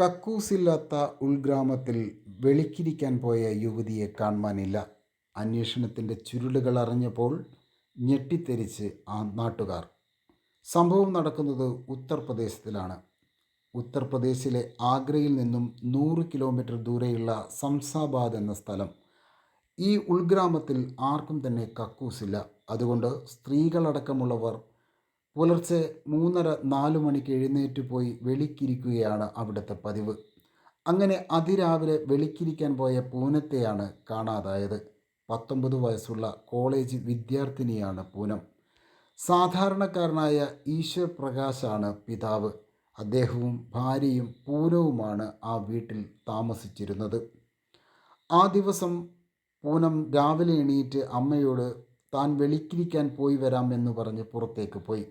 കക്കൂസില്ലാത്ത ഉൾഗ്രാമത്തിൽ വെളിക്കിരിക്കാൻ പോയ യുവതിയെ കാണുവാനില്ല. അന്വേഷണത്തിന്റെ ചുരുളുകൾ അറിഞ്ഞപ്പോൾ ഞെട്ടിത്തെരിച്ച് ആ നാട്ടുകാർ. സംഭവം നടക്കുന്നത് ഉത്തർപ്രദേശത്തിലാണ്. ഉത്തർപ്രദേശിലെ ആഗ്രയിൽ നിന്നും നൂറ് കിലോമീറ്റർ ദൂരെയുള്ള സംസാബാദ് എന്ന സ്ഥലം. ഈ ഉൾഗ്രാമത്തിൽ ആർക്കും തന്നെ കക്കൂസില്ല. അതുകൊണ്ട് സ്ത്രീകളടക്കമുള്ളവർ പുലർച്ചെ മൂന്നര നാലു മണിക്ക് എഴുന്നേറ്റ് പോയി വെളിക്കിരിക്കുകയാണ് അവിടുത്തെ പതിവ്. അങ്ങനെ അതിരാവിലെ വെളിക്കിരിക്കാൻ പോയ പൂനത്തെയാണ് കാണാതായത്. പത്തൊമ്പത് വയസ്സുള്ള കോളേജ് വിദ്യാർത്ഥിനിയാണ് പൂനം. സാധാരണക്കാരനായ ഈശ്വർ പ്രകാശാണ് പിതാവ്. അദ്ദേഹവും ഭാര്യയും പൂനവുമാണ് ആ വീട്ടിൽ താമസിച്ചിരുന്നത്. ആ ദിവസം പൂനം രാവിലെ എണീറ്റ് അമ്മയോട് താൻ വെളിക്കിരിക്കാൻ പോയി വരാമെന്ന് പറഞ്ഞ് പുറത്തേക്ക് പോയി.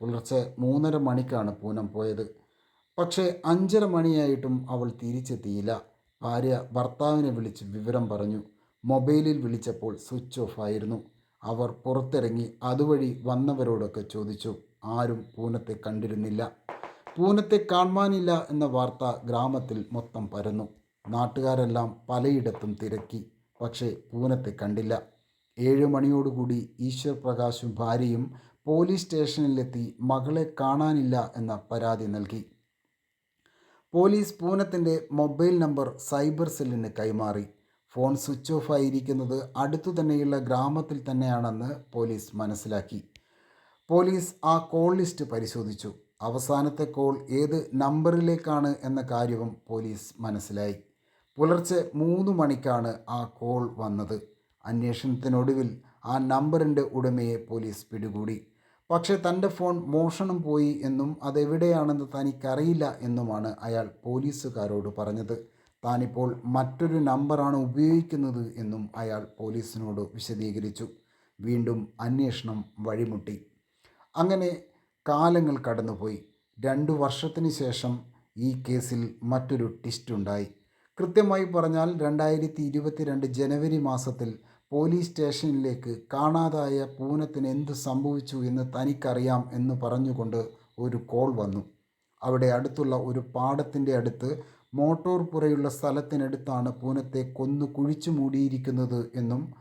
പുലർച്ചെ മൂന്നര മണിക്കാണ് പൂനം പോയത്. പക്ഷേ അഞ്ചര മണിയായിട്ടും അവൾ തിരിച്ചെത്തിയില്ല. ഭാര്യ ഭർത്താവിനെ വിളിച്ച് വിവരം പറഞ്ഞു. മൊബൈലിൽ വിളിച്ചപ്പോൾ സ്വിച്ച് ഓഫ് ആയിരുന്നു. അവർ പുറത്തിറങ്ങി അതുവഴി വന്നവരോടൊക്കെ ചോദിച്ചു. ആരും പൂനത്തെ കണ്ടിരുന്നില്ല. പൂനത്തെ കാണുവാനില്ല എന്ന വാർത്ത ഗ്രാമത്തിൽ മൊത്തം പരന്നു. നാട്ടുകാരെല്ലാം പലയിടത്തും തിരക്കി. പക്ഷേ പൂനത്തെ കണ്ടില്ല. ഏഴ് മണിയോടുകൂടി ഈശ്വർ പ്രകാശും ഭാര്യയും പോലീസ് സ്റ്റേഷനിലെത്തി മകളെ കാണാനില്ല എന്ന പരാതി നൽകി. പോലീസ് പൂനത്തിന്റെ മൊബൈൽ നമ്പർ സൈബർ സെല്ലിന് കൈമാറി. ഫോൺ സ്വിച്ച് ഓഫ് ആയിരിക്കുന്നത് അടുത്തു തന്നെയുള്ള ഗ്രാമത്തിൽ തന്നെയാണെന്ന് പോലീസ് മനസ്സിലാക്കി. പോലീസ് ആ കോൾ ലിസ്റ്റ് പരിശോധിച്ചു. അവസാനത്തെ കോൾ ഏത് നമ്പറിലേക്കാണ് എന്ന കാര്യവും പോലീസ് മനസ്സിലായി. പുലർച്ചെ മൂന്ന് മണിക്കാണ് ആ കോൾ വന്നത്. അന്വേഷണത്തിനൊടുവിൽ ആ നമ്പറിന്റെ ഉടമയെ പോലീസ് പിടികൂടി. പക്ഷേ തന്റെ ഫോൺ മോഷണം പോയി എന്നും അതെവിടെയാണെന്ന് തനിക്കറിയില്ല എന്നുമാണ് അയാൾ പോലീസുകാരോട് പറഞ്ഞത്. താനിപ്പോൾ മറ്റൊരു നമ്പറാണ് ഉപയോഗിക്കുന്നത് എന്നും അയാൾ പോലീസിനോട് വിശദീകരിച്ചു. വീണ്ടും അന്വേഷണം വഴിമുട്ടി. അങ്ങനെ കാലങ്ങൾ കടന്നുപോയി. രണ്ടു വർഷത്തിന് ശേഷം ഈ കേസിൽ മറ്റൊരു ട്വിസ്റ്റ് ഉണ്ടായി കൃത്യമായി പറഞ്ഞാൽ രണ്ടായിരത്തി ഇരുപത്തിരണ്ട് ജനുവരി മാസത്തിൽ പോലീസ് സ്റ്റേഷനിലേക്ക് കാണാതായ പൂനത്തിന് എന്ത് സംഭവിച്ചു എന്ന് തനിക്കറിയാം എന്ന് പറഞ്ഞുകൊണ്ട് ഒരു കോൾ വന്നു. അവിടെ അടുത്തുള്ള ഒരു പാടത്തിന്റെ അടുത്ത് മോട്ടോർ പുറയുള്ള സ്ഥലത്തിനടുത്താണ് പൂനത്തെ കൊന്നു കുഴിച്ചു മൂടിയിരിക്കുന്നത് എന്നും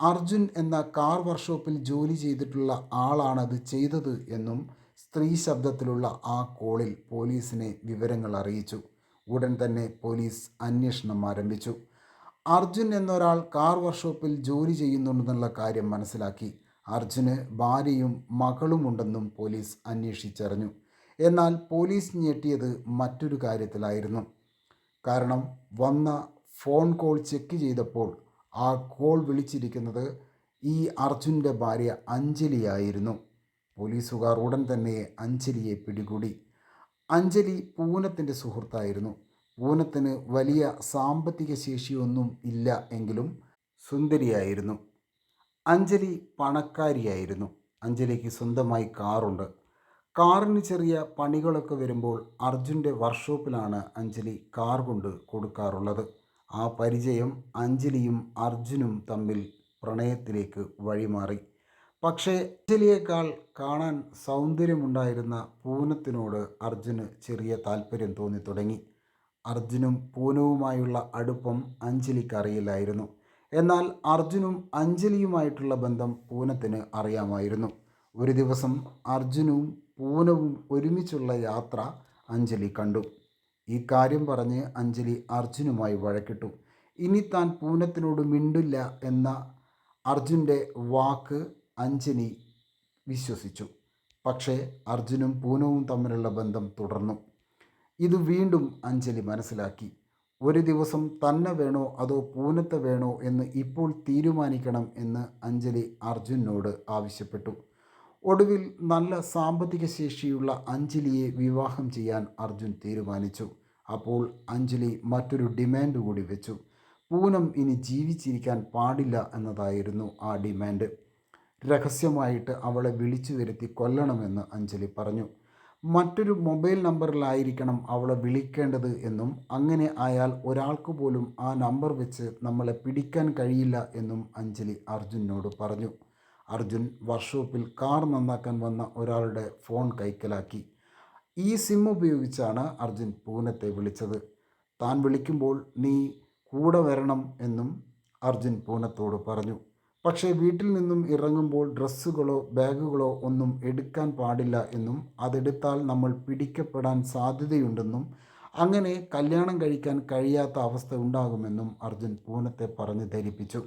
അർജുൻ എന്ന കാർ വർക്ക്ഷോപ്പിൽ ജോലി ചെയ്തിട്ടുള്ള ആളാണത് ചെയ്തത് എന്നും സ്ത്രീ ശബ്ദത്തിലുള്ള ആ കോളിൽ പോലീസിനെ വിവരങ്ങൾ അറിയിച്ചു. ഉടൻ തന്നെ പോലീസ് അന്വേഷണം ആരംഭിച്ചു. അർജുൻ എന്നൊരാൾ കാർ വർക്ക്ഷോപ്പിൽ ജോലി ചെയ്യുന്നുണ്ടെന്നുള്ള കാര്യം മനസ്സിലാക്കി. അർജുന് ഭാര്യയും മകളുമുണ്ടെന്നും പോലീസ് അന്വേഷിച്ചറിഞ്ഞു. എന്നാൽ പോലീസ് ഞെട്ടിയത് മറ്റൊരു കാര്യത്തിലായിരുന്നു. കാരണം വന്ന ഫോൺ കോൾ ചെക്ക് ചെയ്തപ്പോൾ ആ കോൾ വിളിച്ചിരിക്കുന്നത് ഈ അർജുന്റെ ഭാര്യ അഞ്ജലിയായിരുന്നു. പോലീസുകാർ ഉടൻ തന്നെ അഞ്ജലിയെ പിടികൂടി. അഞ്ജലി പൂനത്തിന്റെ സുഹൃത്തായിരുന്നു. പൂനത്തിന് വലിയ സാമ്പത്തിക ശേഷിയൊന്നും ഇല്ല എങ്കിലും സുന്ദരിയായിരുന്നു. അഞ്ജലി പണക്കാരിയായിരുന്നു. അഞ്ജലിക്ക് സ്വന്തമായി കാറുണ്ട്. കാറിന് ചെറിയ പണികളൊക്കെ വരുമ്പോൾ അർജുന്റെ വർക്ക്ഷോപ്പിലാണ് അഞ്ജലി കാർ കൊണ്ട് കൊടുക്കാറുള്ളത്. ആ പരിചയം അഞ്ജലിയും അർജുനും തമ്മിൽ പ്രണയത്തിലേക്ക് വഴിമാറി. പക്ഷേ അഞ്ജലിയേക്കാൾ കാണാൻ സൗന്ദര്യമുണ്ടായിരുന്ന പൂനത്തിനോട് അർജുന് ചെറിയ താല്പര്യം തോന്നി തുടങ്ങി അർജുനും പൂനവുമായുള്ള അടുപ്പം അഞ്ജലിക്ക് അറിയില്ലായിരുന്നു എന്നാൽ അർജുനും അഞ്ജലിയുമായിട്ടുള്ള ബന്ധം പൂനത്തിന് അറിയാമായിരുന്നു. ഒരു ദിവസം അർജുനും പൂനവും ഒരുമിച്ചുള്ള യാത്ര അഞ്ജലി കണ്ടു. ഈ കാര്യം പറഞ്ഞ് അഞ്ജലി അർജുനുമായി വഴക്കിട്ടു. ഇനി താൻ പൂനത്തിനോട് മിണ്ടില്ല എന്ന അർജുന്റെ വാക്ക് അഞ്ജലി വിശ്വസിച്ചു. പക്ഷേ അർജുനും പൂനവും തമ്മിലുള്ള ബന്ധം തുടർന്നു. ഇത് വീണ്ടും അഞ്ജലി മനസ്സിലാക്കി. ഒരു ദിവസം തന്നെ വേണോ അതോ പൂനത്തെ വേണോ എന്ന് ഇപ്പോൾ തീരുമാനിക്കണം എന്ന് അഞ്ജലി അർജുനോട് ആവശ്യപ്പെട്ടു. ഒടുവിൽ നല്ല സാമ്പത്തിക ശേഷിയുള്ള അഞ്ജലിയെ വിവാഹം ചെയ്യാൻ അർജുൻ തീരുമാനിച്ചു. അപ്പോൾ അഞ്ജലി മറ്റൊരു ഡിമാൻഡ് കൂടി വെച്ചു. പൂനം ഇനി ജീവിച്ചിരിക്കാൻ പാടില്ല എന്നതായിരുന്നു ആ ഡിമാൻഡ്. രഹസ്യമായിട്ട് അവളെ വിളിച്ചു വരുത്തി കൊല്ലണമെന്ന് അഞ്ജലി പറഞ്ഞു. മറ്റൊരു മൊബൈൽ നമ്പറിലായിരിക്കണം അവളെ വിളിക്കേണ്ടത് എന്നും അങ്ങനെ ആയാൽ ഒരാൾക്ക് പോലും ആ നമ്പർ വെച്ച് നമ്മളെ പിടിക്കാൻ കഴിയില്ല എന്നും അഞ്ജലി അർജുനോട് പറഞ്ഞു. അർജുൻ വർക്ക്ഷോപ്പിൽ കാർ നന്നാക്കാൻ വന്ന ഒരാളുടെ ഫോൺ കൈക്കലാക്കി. ഈ സിം ഉപയോഗിച്ചാണ് അർജുൻ പൂനത്തെ വിളിച്ചത്. താൻ വിളിക്കുമ്പോൾ നീ കൂടെ വരണം എന്നും അർജുൻ പൂനത്തോട് പറഞ്ഞു. പക്ഷേ വീട്ടിൽ നിന്നും ഇറങ്ങുമ്പോൾ ഡ്രസ്സുകളോ ബാഗുകളോ ഒന്നും എടുക്കാൻ പാടില്ല എന്നും അതെടുത്താൽ നമ്മൾ പിടിക്കപ്പെടാൻ സാധ്യതയുണ്ടെന്നും അങ്ങനെ കല്യാണം കഴിക്കാൻ കഴിയാത്ത അവസ്ഥ ഉണ്ടാകുമെന്നും അർജുൻ പൂനത്തെ പറഞ്ഞ് ധരിപ്പിച്ചു.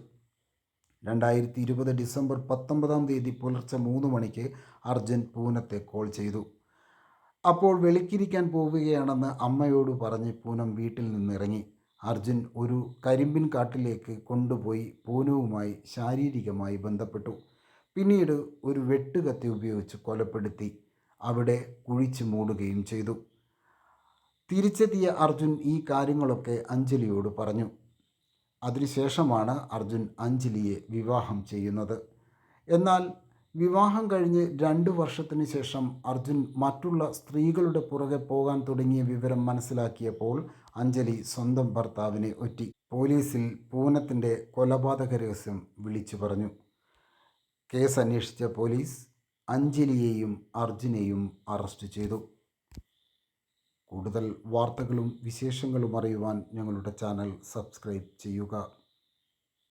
രണ്ടായിരത്തി ഇരുപത് ഡിസംബർ പത്തൊമ്പതാം തീയതി പുലർച്ചെ മൂന്ന് മണിക്ക് അർജുൻ പൂനത്തെ കോൾ ചെയ്തു. അപ്പോൾ വെളുക്കിരിക്കാൻ പോവുകയാണെന്ന് അമ്മയോട് പറഞ്ഞ് പൂനം വീട്ടിൽ നിന്നിറങ്ങി. അർജുൻ ഒരു കരിമ്പിൻ കാട്ടിലേക്ക് കൊണ്ടുപോയി പൂനവുമായി ശാരീരികമായി ബന്ധപ്പെട്ടു. പിന്നീട് ഒരു വെട്ടുകത്തി ഉപയോഗിച്ച് കൊലപ്പെടുത്തി. അവിടെ കുഴിച്ചു മൂടുകയും ചെയ്തു. തിരിച്ചെത്തിയ അർജുൻ ഈ കാര്യങ്ങളൊക്കെ അഞ്ജലിയോട് പറഞ്ഞു. അതിനുശേഷമാണ് അർജുൻ അഞ്ജലിയെ വിവാഹം ചെയ്യുന്നത്. എന്നാൽ വിവാഹം കഴിഞ്ഞ് രണ്ട് വർഷത്തിന് ശേഷം അർജുൻ മറ്റുള്ള സ്ത്രീകളുടെ പുറകെ പോകാൻ തുടങ്ങിയ വിവരം മനസ്സിലാക്കിയപ്പോൾ അഞ്ജലി സ്വന്തം ഭർത്താവിനെ ഒറ്റി. പോലീസിൽ പൂനത്തിന്റെ കൊലപാതക രഹസ്യം വിളിച്ചു പറഞ്ഞു. കേസ് അന്വേഷിച്ച പോലീസ് അഞ്ജലിയെയും അർജുനെയും അറസ്റ്റ് ചെയ്തു. കൂടുതൽ വാർത്തകളും വിശേഷങ്ങളും അറിയുവാൻ ഞങ്ങളുടെ ചാനൽ സബ്സ്ക്രൈബ് ചെയ്യുക.